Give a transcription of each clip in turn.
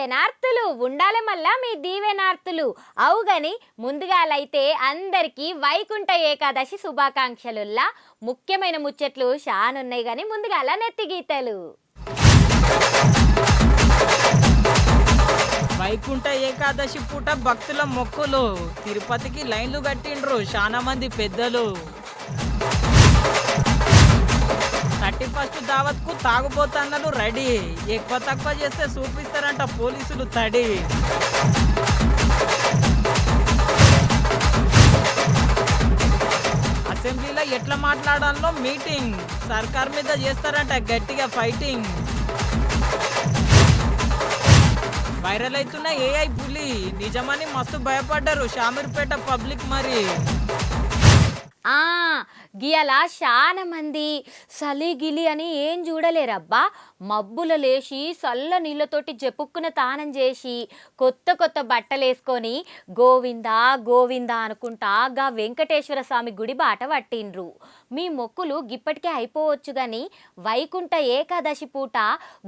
శనార్థులు ఉండాలి మళ్ళా మీ దీవెనార్థులు అవుగని ముందుగాలైతే అందరికీ వైకుంఠ ఏకాదశి శుభాకాంక్షలుల్లా ముఖ్యమైన ముచ్చట్లు షానున్నాయి కానీ ముందుగాల నెత్తి గీతలు. వైకుంఠ ఏకాదశి పూట భక్తుల మొక్కులు. తిరుపతికి లైన్లు కట్టిండ్రు చాలా మంది పెద్దలు. థర్టీ ఫస్ట్ దావత్కు తాగుబోతున్నారు రెడీ. ఎక్కువ తక్కువ చేస్తే చూపిస్తారంట పోలీసులు తడి. అసెంబ్లీలో ఎట్లా మాట్లాడాలో మీటింగ్. సర్కార్ మీద చేస్తారంట గట్టిగా ఫైటింగ్. వైరల్ అవుతున్న ఏఐ పులి నిజమని మస్తు భయపడ్డారు షామీర్పేట పబ్లిక్ మరి. గియల చాలా మంది చలి గిలి అని ఏం చూడలేరబ్బా. మబ్బుల లేచి చల్ల నీళ్ళతోటి జపుక్కున తానం చేసి కొత్త కొత్త బట్టలు వేసుకొని గోవిందా గోవిందా అనుకుంటా గా వెంకటేశ్వర స్వామి గుడి బాట పట్టిండ్రు. మీ మొక్కులు గిప్పటికే అయిపోవచ్చు కానీ వైకుంఠ ఏకాదశి పూట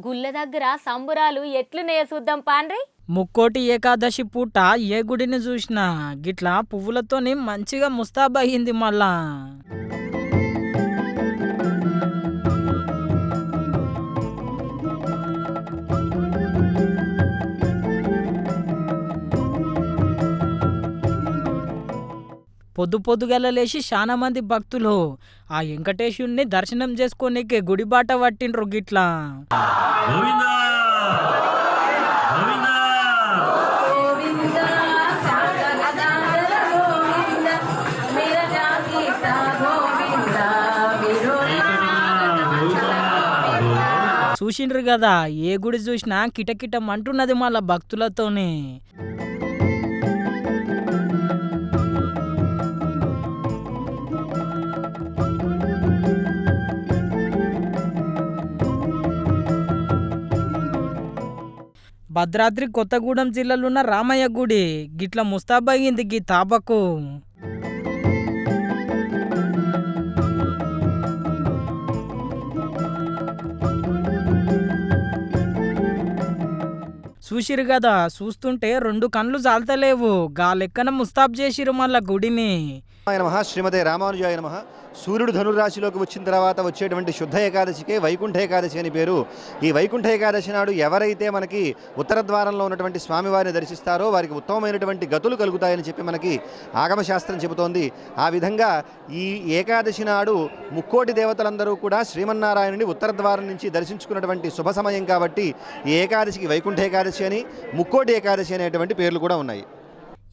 గుళ్ళ దగ్గర సంబురాలు ఎట్లున్నాయో చూద్దాం పాన్రి ముక్కోటి ఏకాదశి పూట ఏ గుడిని చూసినా గిట్లా పువ్వులతోని మంచిగా ముస్తాబయ్యింది మళ్ళా. పొద్దు పొద్దుగల లేచి చాలా మంది భక్తులు ఆ వెంకటేశ్వరుని దర్శనం చేసుకోనీకి గుడి బాట పట్టిండ్రు గిట్లా. చూసిండ్రు కదా ఏ గుడి చూసినా కిటకిటం అంటున్నది మళ్ళా భక్తులతోనే. భద్రాద్రి కొత్తగూడెం జిల్లాలో ఉన్న రామయ్య గుడి గిట్ల ముస్తాబయ్యింది గీ తాబకు. చూసిరు కదా చూస్తుంటే రెండు కండ్లు జాలతలేవు. గాలెక్కన ముస్తాబ్ చేసిరు మళ్ళా గుడిని. ఆయన శ్రీమతే రామానుజాయ నమ. సూర్యుడు ధనురాశిలోకి వచ్చిన తర్వాత వచ్చేటువంటి శుద్ధ ఏకాదశికే వైకుంఠ ఏకాదశి అని పేరు. ఈ వైకుంఠ ఏకాదశి నాడు ఎవరైతే మనకి ఉత్తర ద్వారంలో ఉన్నటువంటి స్వామివారిని దర్శిస్తారో వారికి ఉత్తమమైనటువంటి గతులు కలుగుతాయని చెప్పి మనకి ఆగమశాస్త్రం చెబుతోంది. ఆ విధంగా ఈ ఏకాదశి నాడు ముక్కోటి దేవతలందరూ కూడా శ్రీమన్నారాయణుని ఉత్తర ద్వారం నుంచి దర్శించుకున్నటువంటి శుభ సమయం కాబట్టి ఈ ఏకాదశికి వైకుంఠ ఏకాదశి అని ముక్కోటి ఏకాదశి అనేటువంటి పేర్లు కూడా ఉన్నాయి.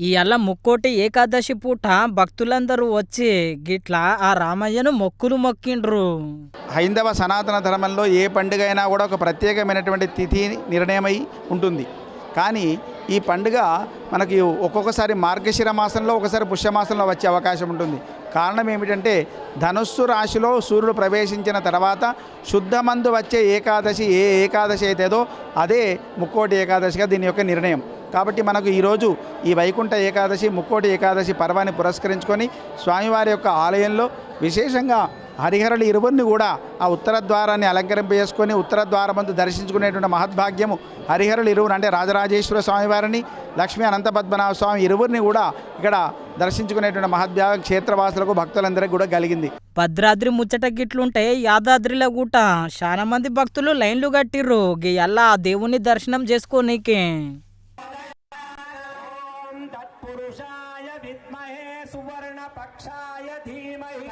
ఈ అల్ల ముక్కోటి ఏకాదశి పూట భక్తులందరూ వచ్చి గిట్లా ఆ రామయ్యను మొక్కులు మొక్కిండ్రు. హైందవ సనాతన ధర్మంలో ఏ పండుగ అయినా కూడా ఒక ప్రత్యేకమైనటువంటి తిథి నిర్ణయమై ఉంటుంది. కానీ ఈ పండుగ మనకి ఒక్కొక్కసారి మార్గశిర మాసంలో ఒకసారి పుష్యమాసంలో వచ్చే అవకాశం ఉంటుంది. కారణం ఏమిటంటే ధనుస్సు రాశిలో సూర్యుడు ప్రవేశించిన తర్వాత శుద్ధమందు వచ్చే ఏకాదశి ఏ ఏకాదశి అయితేదో అదే ముక్కోటి ఏకాదశిగా దీని యొక్క నిర్ణయం. కాబట్టి మనకు ఈరోజు ఈ వైకుంఠ ఏకాదశి ముక్కోటి ఏకాదశి పర్వాన్ని పురస్కరించుకొని స్వామివారి యొక్క ఆలయంలో విశేషంగా హరిహరులు ఇరువురిని కూడా ఆ ఉత్తర ద్వారాన్ని అలంకరింప చేసుకొని ఉత్తర ద్వారమందు దర్శించుకునేటువంటి మహద్భాగ్యము హరిహరులు ఇరువురు అంటే రాజరాజేశ్వర స్వామివారిని లక్ష్మీ అనంత పద్మనాభ స్వామి ఇరువురిని కూడా ఇక్కడ దర్శించుకునేటువంటి మహద్భాగం క్షేత్రవాసులకు భక్తులందరికీ కూడా కలిగింది. భద్రాద్రి ముచ్చట గిట్లుంటే యాదాద్రిలో గుట చాలా మంది భక్తులు లైన్లు కట్టిర్రు. గియల్లా దేవుని దర్శనం చేసుకోనీకి. పక్షాయ ధీమహి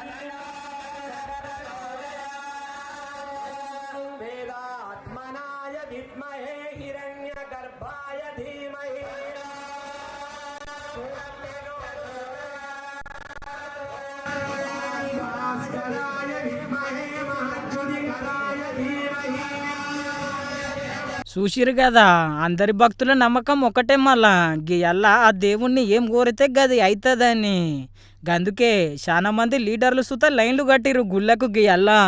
చూసిరు కదా అందరి భక్తుల నమ్మకం ఒకటే మళ్ళా. గీయల్లా ఆ దేవుణ్ణి ఏం కోరితే గది అవుతుందని గందుకే చాలా మంది లీడర్లు సుత లైన్లు కట్టిరు గుళ్ళకు గీయల్లా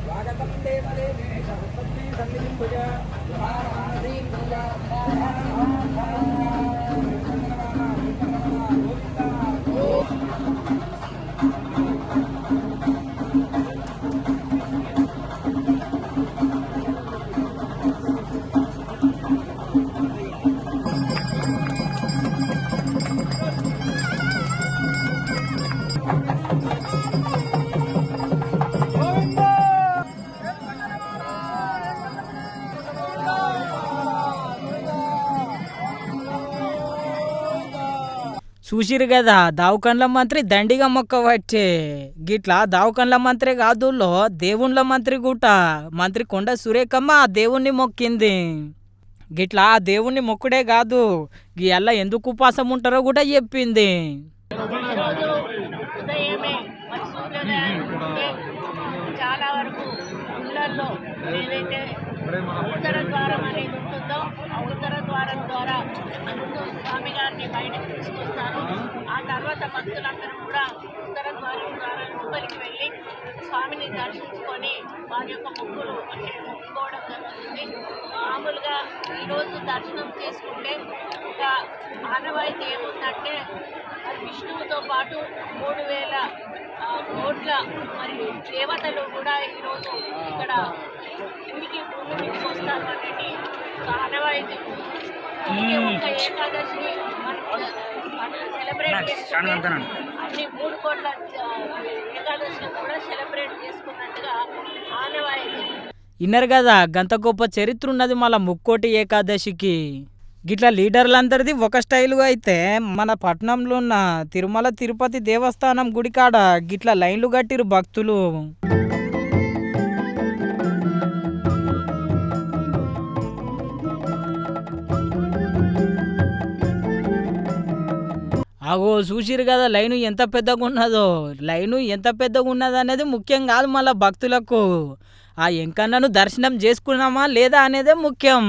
స్వాగతం చూసిరు కదా దావుకండ్ల మంత్రి దండిగా మొక్క వచ్చే గిట్లా దావుకండ్ల మంత్రి కాదుల్లో దేవుళ్ళ మంత్రి గుట. మంత్రి కొండ సురేఖమ్మ ఆ దేవుణ్ణి మొక్కింది. గిట్లా ఆ దేవుణ్ణి మొక్కుడే కాదు గీయల్లా ఎందుకు ఉపాసం ఉంటారో కూడా చెప్పింది. చాలా వరకు ఉత్తర ద్వారం అనేది ఉంటుందో ఆ ఉత్తర ద్వారం ద్వారా ముందు స్వామి గారిని బయటకు తీసుకొస్తారు ఆ తర్వాత భక్తులందరూ కూడా ఉత్తర ద్వారం ద్వారా లోపలికి వెళ్ళి స్వామిని దర్శించుకొని వారి యొక్క ముక్కులు అంటే జరుగుతుంది. మామూలుగా ఈరోజు దర్శనం చేసుకుంటే ఒక ఆనవాయితీ ఏముందంటే విష్ణువుతో పాటు మూడు వేల ఆ, కోట్ల మరి దేవతలు కూడా ఈరోజు ఇక్కడ కిందికి భూమి మీదకి వస్తారు అనేది ఒక ఆనవాయితీ ఒక్క ఏకాదశిని మనం సెలబ్రేట్ చేసుకుంటే అన్ని మూడు కోట్ల ఆ, ఏకాదశిని కూడా సెలబ్రేట్ చేసుకున్నట్టుగా ఆనవాయితీ ఇన్నర్ కదా గంత గొప్ప చరిత్ర ఉన్నది మళ్ళా ముక్కోటి ఏకాదశికి. గిట్లా లీడర్లందరిది ఒక స్టైలుగా అయితే మన పట్నంలో ఉన్న తిరుమల తిరుపతి దేవస్థానం గుడికాడ గిట్లా లైన్లు కట్టిరు భక్తులు. అగో చూసిరు కదా లైను ఎంత పెద్దగా ఉన్నదో లైను ఎంత పెద్దగా ఉన్నది అనేది ముఖ్యం కాదు మళ్ళీ భక్తులకు. ఆ ఎంకన్నను దర్శనం చేసుకున్నామా లేదా అనేదే ముఖ్యం.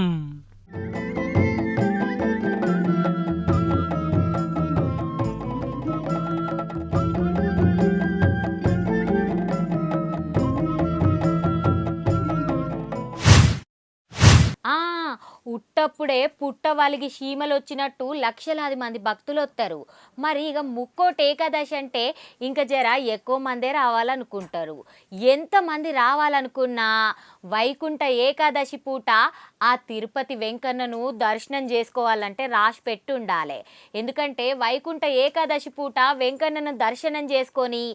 ఉట్టప్పుడే పుట్టవాలికి సీమలు వచ్చినట్టు లక్షలాది మంది భక్తులు వస్తారు మరి ఇక ముక్కోటి ఏకాదశి అంటే ఇంకా జర ఎక్కువ మందే రావాలనుకుంటారు. ఎంతమంది రావాలనుకున్నా వైకుంఠ ఏకాదశి పూట ఆ తిరుపతి వెంకన్నను దర్శనం చేసుకోవాలంటే రాసి పెట్టి ఉండాలి ఎందుకంటే వైకుంఠ ఏకాదశి పూట వెంకన్నను దర్శనం చేసుకొని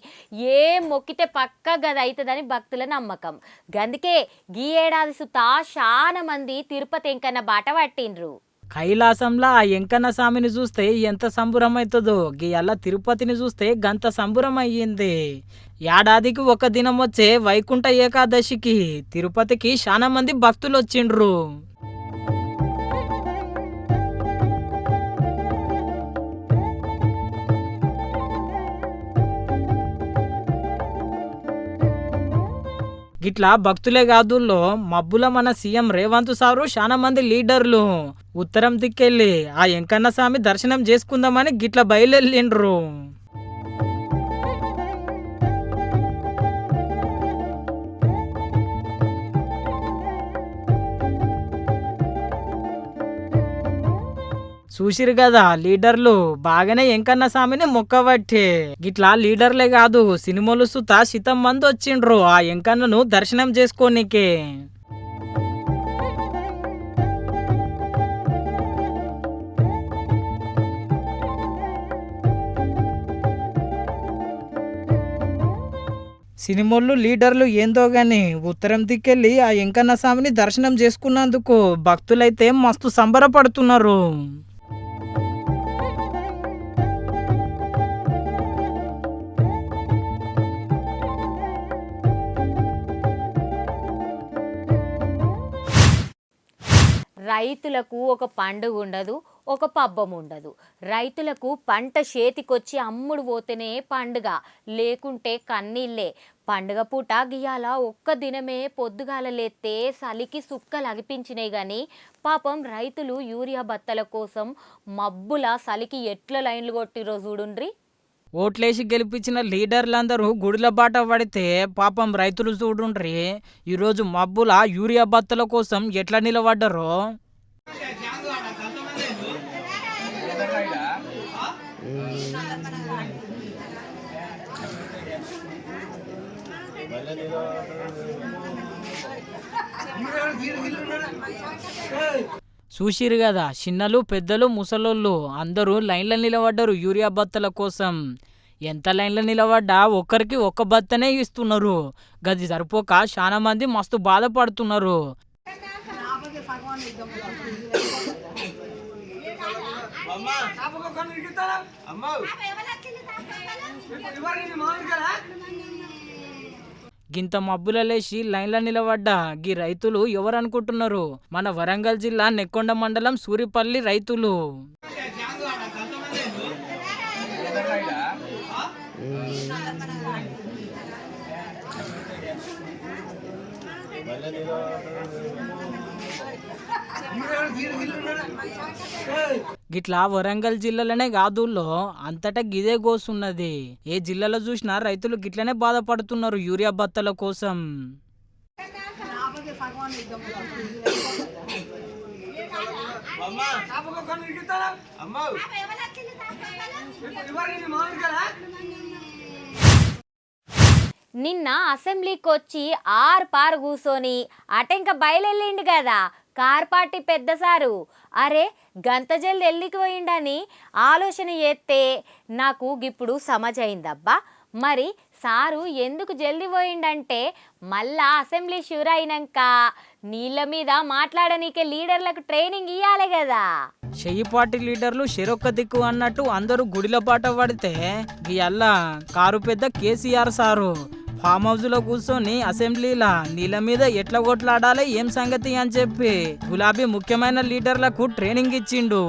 ఏ మొక్కితే పక్క గది అవుతుందని భక్తుల నమ్మకం. గందుకే గీ ఏడాది సుతా చాలా మంది తిరుపతి వెంకన్న బాట పట్టిండ్రు. కైలాసంలో ఆ ఎంకన్న స్వామిని చూస్తే ఎంత సంబురమవుతుందో గీయాల తిరుపతిని చూస్తే గంత సంబురం అయ్యింది ఏడాదికి ఒక దినం వచ్చే వైకుంఠ ఏకాదశికి తిరుపతికి చాలా మంది భక్తులు వచ్చిండ్రు గిట్లా భక్తులే కాదుల్లో మబ్బుల మన సీఎం రేవంత్ సారు చాలా మంది లీడర్లు. ఉత్తరం దిక్కెళ్ళి ఆ ఎంకన్న స్వామి దర్శనం చేసుకుందామని గిట్ల బయలుదేరిండ్రు. చూసిరు కదా లీడర్లు బాగానే ఎంకన్న స్వామిని మొక్కబట్టే గిట్లా లీడర్లే కాదు సినిమాలు సుత శితం మంది వచ్చిండ్రు ఆ ఎంకన్నను దర్శనం చేసుకోనికే. సినిమాలు లీడర్లు ఏందో గాని ఉత్తరం దిక్కెళ్ళి ఆ ఎంకన్న స్వామిని దర్శనం చేసుకున్నందుకు భక్తులైతే మస్తు సంబరపడుతున్నారు. రైతులకు ఒక పండుగ ఉండదు ఒక పబ్బం ఉండదు. రైతులకు పంట చేతికొచ్చి అమ్ముడు పోతేనే పండుగ లేకుంటే కన్నీళ్ళే. పండుగ పూట గియాల ఒక్క దినమే పొద్దుగాల లేతే చలికి సుక్కలు అగిపించినాయి కానీ పాపం రైతులు యూరియా బత్తల కోసం మబ్బుల చలికి ఎట్ల లైన్లు కొట్టిరో చూడుండ్రి? ఓట్లేసి గెలిపించిన లీడర్లందరూ గుడిల బాట పడితే పాపం రైతులు చూడుండ్రి. ఈరోజు మబ్బుల యూరియా బత్తల కోసం ఎట్లా నిలబడ్డారో? చూసిరు కదా చిన్నలు పెద్దలు ముసలోళ్ళు అందరూ లైన్లో నిలబడ్డారు యూరియా బత్తల కోసం. ఎంత లైన్లో నిలబడ్డా ఒక్కరికి ఒక్క బత్తనే ఇస్తున్నారు. గది సరిపోక చాలా మంది మస్తు బాధపడుతున్నారు. గింత మబ్బుల లేచి లైన్ల నిలబడ్డా. గీ రైతులు ఎవరనుకుంటున్నారు? మన వరంగల్ జిల్లా నెక్కొండ మండలం సూరిపల్లి రైతులు. గిట్లా వరంగల్ జిల్లాలోనే కాదుల్లో అంతటా గిదే గోసున్నది. ఏ జిల్లాలో చూసినా రైతులు గిట్లనే బాధపడుతున్నారు యూరియా బత్తల కోసం. నిన్న అసెంబ్లీకి వచ్చి ఆరు పారు కూసోని అటెంక బయలుదేరిండు కదా. కార్ పార్టీ పెద్ద సారు. అరే గంత జల్ది ఎల్లికి పోయిండని ఆలోచన చేస్తే నాకు ఇప్పుడు సమజైందబ్బా మరి సారు ఎందుకు జల్ది పోయిండంటే మళ్ళా అసెంబ్లీ షూర్ అయినాక నీళ్ళ మీద మాట్లాడనీకే లీడర్లకు ట్రైనింగ్ ఇవ్వాలి కదా చెయ్యి పార్టీ లీడర్లు చెరొక్క దిక్కు అన్నట్టు అందరూ గుడిలో పాట పడితే అల్లా కారు పెద్ద కేసీఆర్ సారు. ఫామ్ హౌస్లో కూర్చొని అసెంబ్లీలా నీళ్ళ మీద ఎట్లా కొట్లాడాలి ఏం సంగతి అని చెప్పి గులాబీ ముఖ్యమైన లీడర్లకు ట్రైనింగ్ ఇచ్చిండు.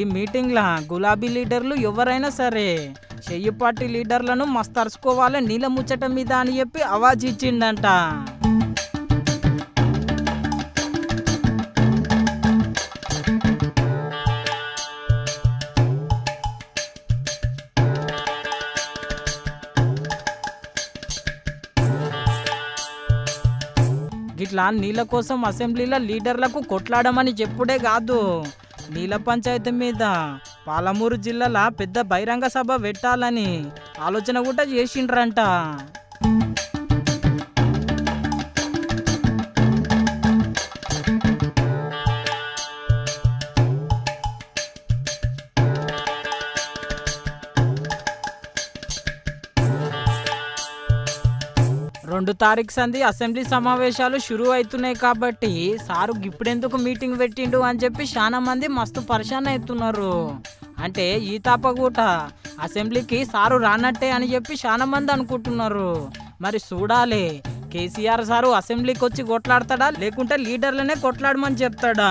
ఈ మీటింగ్లా గులాబీ లీడర్లు ఎవరైనా సరే చెయ్యి పార్టీ లీడర్లను మస్తరుచుకోవాలి నీళ్ళ ముచ్చట మీద అని చెప్పి అవాజ్ ఇచ్చిండంట. గిట్లా నీళ్ళ కోసం అసెంబ్లీలో లీడర్లకు కొట్లాడమని చెప్పుడే కాదు. నీళ్ళ పంచాయతీ మీద పాలమూరు జిల్లాల పెద్ద బహిరంగ సభ పెట్టాలని ఆలోచన కూడా చేసిండ్రంట. రెండు తారీఖు సంది అసెంబ్లీ సమావేశాలు షురూ అవుతున్నాయి కాబట్టి సారు ఇప్పుడెందుకు మీటింగ్ పెట్టిండు అని చెప్పి చాలా మంది మస్తు పరిశాన్ అవుతున్నారు. అంటే ఈ తాపగూట అసెంబ్లీకి సారు రానట్టే అని చెప్పి చాలా మంది అనుకుంటున్నారు. మరి చూడాలి. కేసీఆర్ సారు అసెంబ్లీకి వచ్చి కొట్లాడతాడా? లేకుంటే లీడర్లనే కొట్లాడమని చెప్తాడా?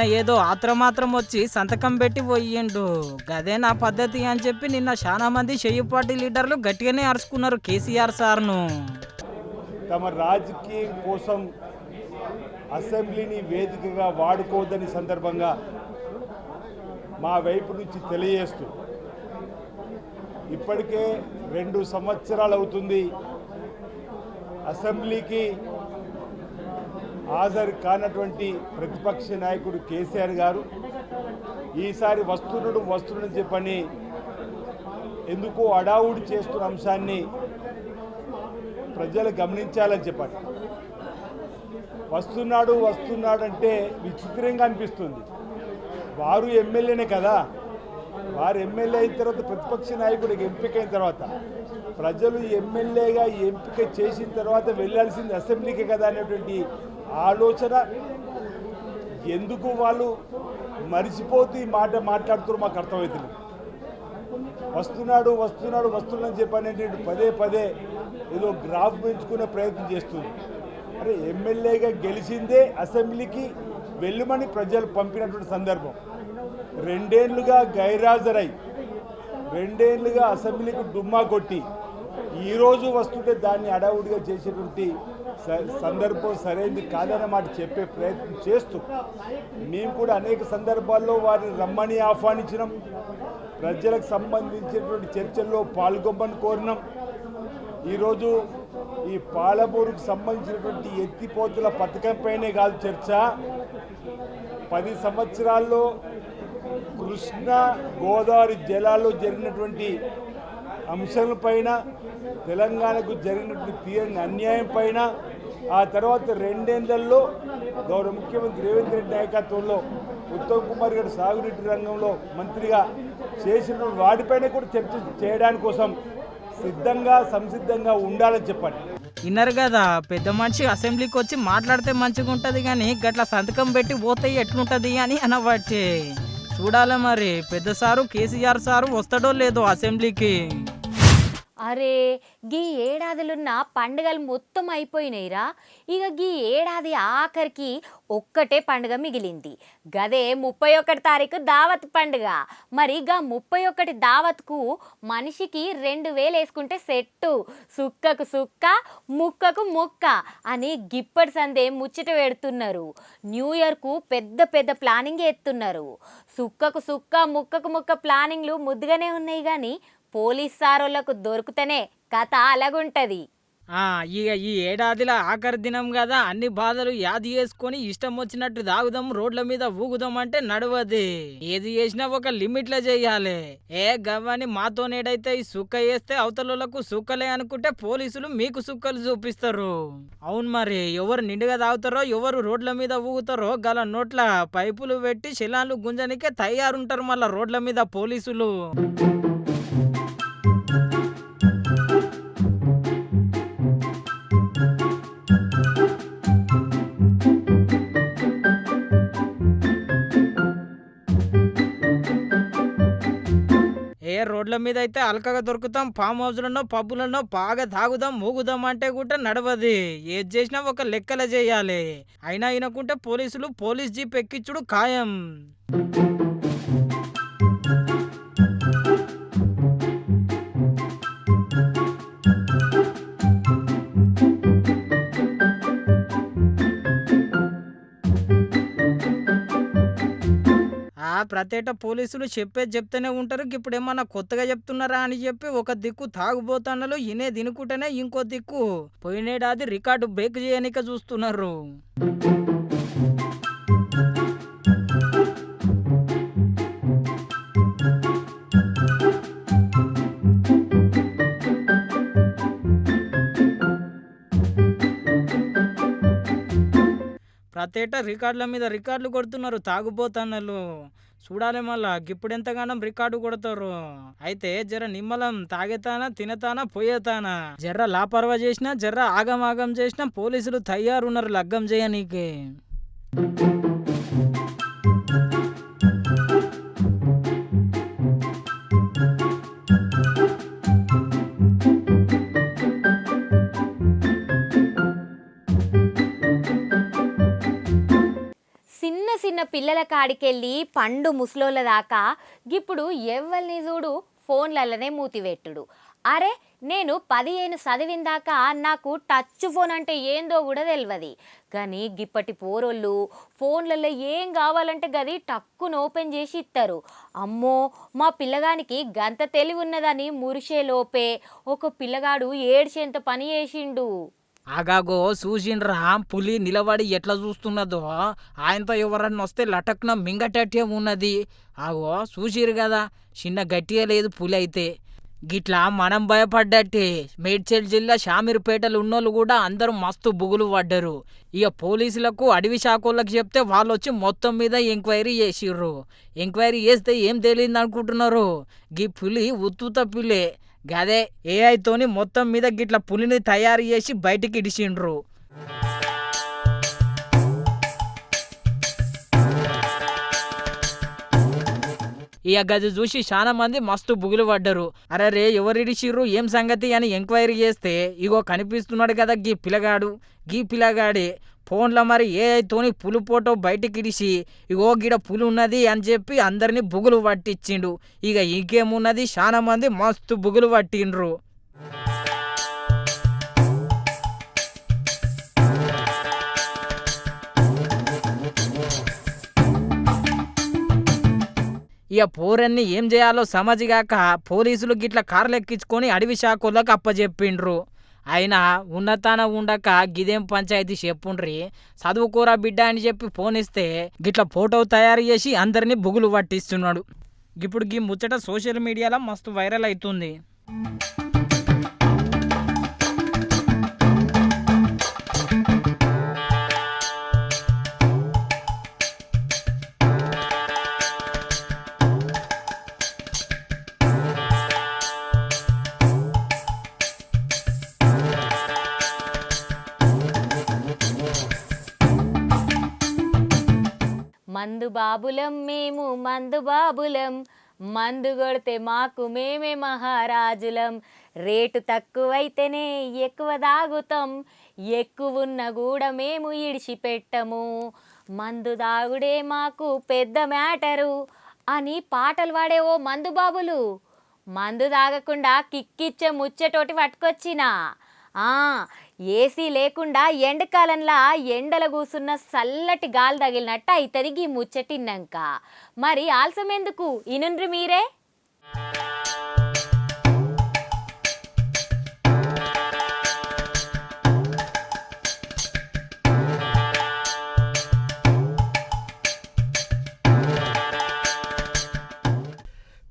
నిన్న ఏదో ఆత్రమాత్రం వచ్చి సంతకం పెట్టి పోయిండు. గదే నా పద్ధతి అని చెప్పి నిన్న చాలా మంది చెయ్యి పార్టీ లీడర్లు గట్టిగానే అరుచుకున్నారు కేసీఆర్ సార్ను. తమ రాజకీయం కోసం అసెంబ్లీని వేదికగా వాడుకోవద్దని సందర్భంగా మా వైపు నుంచి తెలియజేస్తూ ఇప్పటికే రెండు సంవత్సరాలు అవుతుంది అసెంబ్లీకి హాజరు కానటువంటి ప్రతిపక్ష నాయకుడు కేసీఆర్ గారు ఈసారి వస్తున్నాడు వస్తున్నాడు చెప్పని ఎందుకో అడావుడి చేస్తున్న అంశాన్ని ప్రజలు గమనించాలని చెప్పండి వస్తున్నాడు వస్తున్నాడు అంటే విచిత్రంగా అనిపిస్తుంది. వారు ఎమ్మెల్యేనే కదా. వారు ఎమ్మెల్యే అయిన తర్వాత ప్రతిపక్ష నాయకుడికి ఎంపికైన తర్వాత ప్రజలు ఎమ్మెల్యేగా ఎంపిక చేసిన తర్వాత వెళ్ళాల్సింది అసెంబ్లీకే కదా అనేటువంటి ఆలోచన ఎందుకు వాళ్ళు మరిచిపోతూ ఈ మాట మాట్లాడుతున్నారు మాకు అర్థమవుతుంది వస్తున్నాడు వస్తున్నాడు వస్తున్నాడు చెప్పనేటువంటి పదే పదే ఏదో గ్రాఫ్ పెంచుకునే ప్రయత్నం చేస్తుంది. అరే ఎమ్మెల్యేగా గెలిచిందే అసెంబ్లీకి వెళ్ళమని ప్రజలు పంపినటువంటి సందర్భం. రెండేళ్ళుగా గైరాజరై రెండేళ్ళుగా అసెంబ్లీకి డుమ్మా కొట్టి ఈరోజు వస్తుంటే దాన్ని అడావుడిగా చేసేటువంటి సందర్భం సరైనది కాదనే మాట చెప్పే ప్రయత్నం చేస్తూ మేము కూడా అనేక సందర్భాల్లో వారిని రమ్మని ఆహ్వానించినాం. ప్రజలకు సంబంధించినటువంటి చర్చల్లో పాల్గొమ్మని కోరినాం. ఈరోజు ఈ పాలమూరుకు సంబంధించినటువంటి ఎత్తిపోతుల పథకంపైనే కాదు చర్చ. పది సంవత్సరాల్లో కృష్ణా గోదావరి జలాల్లో జరిగినటువంటి అంశాల పైన తెలంగాణకు జరిగినటువంటి తీరని అన్యాయం పైన ఆ తర్వాత రెండేళ్ళలో గౌరవ ముఖ్యమంత్రి రేవంత్ రెడ్డి నాయకత్వంలో ఉత్తమ్ కుమార్ గారు సాగునీటి రంగంలో మంత్రిగా చేసిన వాటిపైన కూడా చర్చ చేయడానికి కోసం సిద్ధంగా సంసిద్ధంగా ఉండాలని చెప్పండి. విన్నారు కదా పెద్ద మనిషి అసెంబ్లీకి వచ్చి మాట్లాడితే మంచిగా ఉంటుంది కానీ గట్ల సంతకం పెట్టి పోతే ఎట్లుంటుంది అని అనబట్టి. చూడాలి మరి పెద్ద సారు కేసీఆర్ సారు వస్తాడో లేదో అసెంబ్లీకి. అరే గీ ఏడాదిలున్న పండుగలు మొత్తం అయిపోయినాయిరా. ఇక గీ ఏడాది ఆఖరికి ఒక్కటే పండుగ మిగిలింది. గదే ముప్పై ఒకటి తారీఖు దావత్ పండుగ. మరి గా ముప్పై ఒకటి దావత్కు మనిషికి రెండు వేలు వేసుకుంటే సెట్టు. సుక్కకు సుక్క ముక్కకు ముక్క అని గిప్పటి సందే ముచ్చట పెడుతున్నారు. న్యూ ఇయర్కు పెద్ద పెద్ద ప్లానింగ్ ఎత్తున్నారు. సుక్కకు సుక్క ముక్కకు ముక్క ప్లానింగ్లు ముద్దుగానే ఉన్నాయి కానీ పోలీస్ సారోళ్ళకు దొరికితేనే కథ అలాగుంటది. ఇక ఈ ఏడాదిలో ఆఖరి దినం కదా అన్ని బాధలు యాది చేసుకొని ఇష్టం వచ్చినట్టు తాగుదాం రోడ్ల మీద ఊగుదాం అంటే నడవది. ఏది చేసినా ఒక లిమిట్లో చేయాలి. ఏ గవ్వని మాతో నేడైతే ఈ సుక్క వేస్తే అవతలకు సుక్కలే అనుకుంటే పోలీసులు మీకు సుక్కలు చూపిస్తారు. అవును మరి ఎవరు నిండుగా తాగుతారో ఎవరు రోడ్ల మీద ఊగుతారో గల నోట్ల పైపులు పెట్టి శిలాలు గుంజనికే తయారుంటారు మళ్ళా రోడ్ల మీద పోలీసులు. రోడ్ల మీద అయితే అలకగా దొరుకుతాం ఫామ్ హౌస్లలో పబ్బులలో బాగా తాగుదాం మూగుదాం అంటే కూడా నడవది. ఏది చేసినా ఒక లెక్కల చేయాలి. అయినా అయినకుంటే పోలీసులు పోలీస్ జీప్ ఎక్కించుడు ఖాయం. ప్రతేట పోలీసులు చెప్పేది చెప్తూనే ఉంటారు. ఇప్పుడు ఏమన్నా కొత్తగా చెప్తున్నారా అని చెప్పి ఒక దిక్కు తాగుబోతాండలు ఇనే తినుకుంటేనే ఇంకో దిక్కు పోయినేడాది రికార్డు బ్రేక్ చేయనిక చూస్తున్నారు. ప్రతేట రికార్డుల మీద రికార్డులు కొడుతున్నారు తాగుబోతన్నలు. చూడాలి మళ్ళా. ఇప్పుడు ఎంతగానం రికార్డు కొడతారు. అయితే జర నిమ్మలం తాగేతానా తినతానా పోయేతానా? జర్ర లాపర్వా చేసినా జర్ర ఆగమాగం చేసినా పోలీసులు తయారున్నారు లగ్గం చేయనీకి. పిల్లల కాడికెళ్ళి పండు ముసలోళ్ళ దాకా ఇప్పుడు ఎవరిని చూడు ఫోన్లలోనే మూతివెట్టుడు. అరే నేను పదిహేను చదివిన దాకా నాకు టచ్ ఫోన్ అంటే ఏందో కూడా తెలియదు కానీ గిప్పటి పోరోళ్ళు ఫోన్లలో ఏం కావాలంటే గది టక్కును ఓపెన్ చేసి ఇస్తారు అమ్మో మా పిల్లగానికి గంత తెలివి ఉన్నదని మురిసే లోపే ఒక పిల్లగాడు ఏడ్చేంత పని చేసిండు. ఆగాగో చూసిండ్రా పులి నిలబడి ఎట్లా చూస్తున్నదో? ఆయనతో ఎవరన్నా వస్తే లటక్న మింగటట్టే ఉన్నది. ఆగో చూసిరు కదా చిన్న గట్టిగా లేదు పులి అయితే. గిట్లా మనం భయపడ్డట్టే. మేడ్చల్ జిల్లా షామీర్పేటలు ఉన్నోళ్ళు కూడా అందరూ మస్తు బుగులు పడ్డరు. ఇక పోలీసులకు అడవి శాఖలకు చెప్తే వాళ్ళు వచ్చి మొత్తం మీద ఎంక్వైరీ చేసిర్రు. ఎంక్వైరీ చేస్తే ఏం తెలియదు అనుకుంటున్నారు గీ పులి ఉత్తుత పులే. గదే ఏఐతోని మొత్తం మీద గిట్ల పులిని తయారు చేసి బయటికి ఇడిచిండ్రు ఇక గది చూసి చాలా మంది మస్తు బుగులు పడ్డరు. అరే ఎవరిడిచిర్రు ఏం సంగతి అని ఎంక్వైరీ చేస్తే ఇగో కనిపిస్తున్నాడు కదా గీ పిల్లగాడు. గీ పిల్లగాడే. ఫోన్లో మరి ఏఐతోని పులు ఫోటో బయటికి ఇడిసి ఇగో గిడ పులు ఉన్నది అని చెప్పి అందరినీ బుగులు పట్టించిండు ఇక ఇంకేమున్నది? చాలా మంది మస్తు బుగులు పట్టిండ్రు. ఇక పోరన్ని ఏం చేయాలో సమజిగాక పోలీసులు గిట్ల కార్లు ఎక్కించుకొని అడవి శాఖలకు అప్పచెప్పిండ్రు అయినా ఉన్నతాన ఉండక గిదేం పంచాయతీ చెప్పుండ్రి? చదువుకోరా బిడ్డ అని చెప్పి ఫోన్ ఇస్తే గిట్ల ఫోటో తయారు చేసి అందరినీ బుగులు పట్టిస్తున్నాడు. ఇప్పుడు గీ ముచ్చట సోషల్ మీడియాలో మస్తు వైరల్ అవుతుంది మందు బాబులం మేము మందు బాబులం. మందు కొడితే మాకు మేమే మహారాజులం. రేటు తక్కువైతేనే ఎక్కువ దాగుతాం. ఎక్కువ ఉన్న కూడా మేము ఇడిచిపెట్టము. మందు దాగుడే మాకు పెద్ద మ్యాటరు అని పాటలు పాడే ఓ మందు బాబులు. మందు తాగకుండా కిక్కిచ్చే ముచ్చటోటి పట్టుకొచ్చినా. ఏసీ లేకుండా ఎండకాలంలా ఎండల కూసున్న చల్లటి గాలి తగిలినట్టు అవుతుంది ఈ ముచ్చటిన్నాక. మరి ఆలస్యం ఎందుకు ఇనుండ్రి మీరే?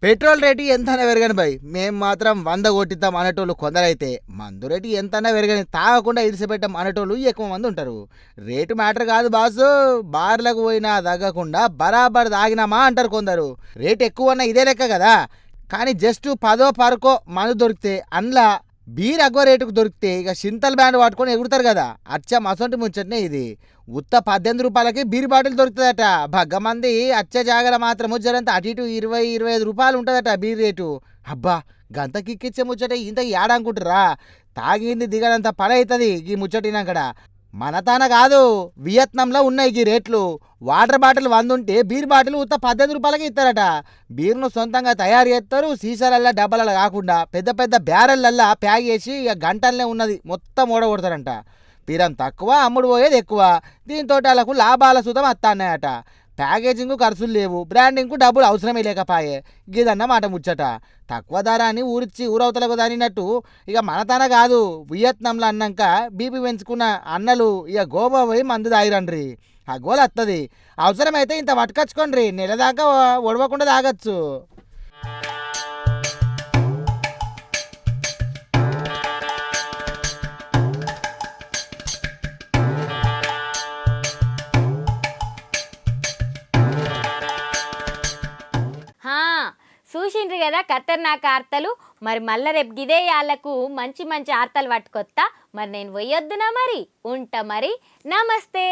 పెట్రోల్ రేటు ఎంతైనా పెరగని భయ్. మేము మాత్రం వంద కొట్టిద్దాం అనేటోళ్ళు కొందరైతే మందు రేటు ఎంతైనా పెరగని తాగకుండా ఇడిసిపెట్టాం అనేటోళ్ళు ఎక్కువ మంది ఉంటారు. రేటు మ్యాటర్ కాదు బాసు. బార్లకు పోయినా తగ్గకుండా బరాబర్ తాగినామా అంటారు కొందరు. రేటు ఎక్కువ ఉన్న ఇదే లెక్క కదా. కానీ జస్ట్ పదో పరకో మందు దొరికితే అందులో బీర్ అగ్వ రేటుకు దొరికితే ఇక సింతల్ బ్యాండ్ పట్టుకొని ఎగురుతారు కదా. అచ్చ మసొంటి ముచ్చటనే ఇది. ఉత్త పద్దెనిమిది రూపాయలకి బీర్ బాటిల్ దొరుకుతుందట. భగ్గ మంది అచ్చ జాగర మాత్రం జరంత అటు ఇటు ఇరవై ఇరవై ఐదు రూపాయలు ఉంటుందట బీర్ రేటు. అబ్బా గంత కిక్కిచ్చే ముచ్చట ఇంత ఏడనుకుంటురా తాగింది దిగనంత పని అవుతుంది ఈ ముచ్చటినాకడ. మన తాన కాదు వియత్నంలో ఉన్నాయి ఈ రేట్లు. వాటర్ బాటిల్ వంద ఉంటే బీర్ బాటిల్ ఉత్త పద్దెనిమిది రూపాయలకి ఇస్తారట. బీర్ను సొంతంగా తయారు చేస్తారు సీసాలల్లా డబ్బాలలో కాకుండా పెద్ద పెద్ద బ్యారెల్లల్లా ప్యాక్ చేసి ఇక గంటలనే ఉన్నది మొత్తం ఓడగొడతారంట. తీరం తక్కువ అమ్ముడు పోయేది ఎక్కువ. దీంతో వాళ్ళకు లాభాల సుతం అత్తాన్నాయట. ప్యాకేజింగ్ ఖర్చులు లేవు బ్రాండింగ్కు డబ్బులు అవసరమే లేకపాయే. గిదన్నమాట ముచ్చట. తక్కువ ధర అని ఊరిచ్చి ఊరవతలకు దానినట్టు ఇక మనతన కాదు. వియత్నంలో అన్నాక బీపీ పెంచుకున్న అన్నలు ఇక గోవా పోయి మందు తాగిరండ్రి. ఆ గోలు వస్తుంది అవసరమైతే ఇంత పట్టుకొచ్చుకోండి నెల దాకా ఒడవకుండా తాగొచ్చు. చూసిండ్రు కదా ఖతర్నాక్ ఆర్తలు. మరి మళ్ళా రేపు గిదే వాళ్ళకు మంచి మంచి ఆర్తలు పట్టుకొత్తా. మరి నేను పోయొద్దునా మరి? ఉంటా మరి. నమస్తే.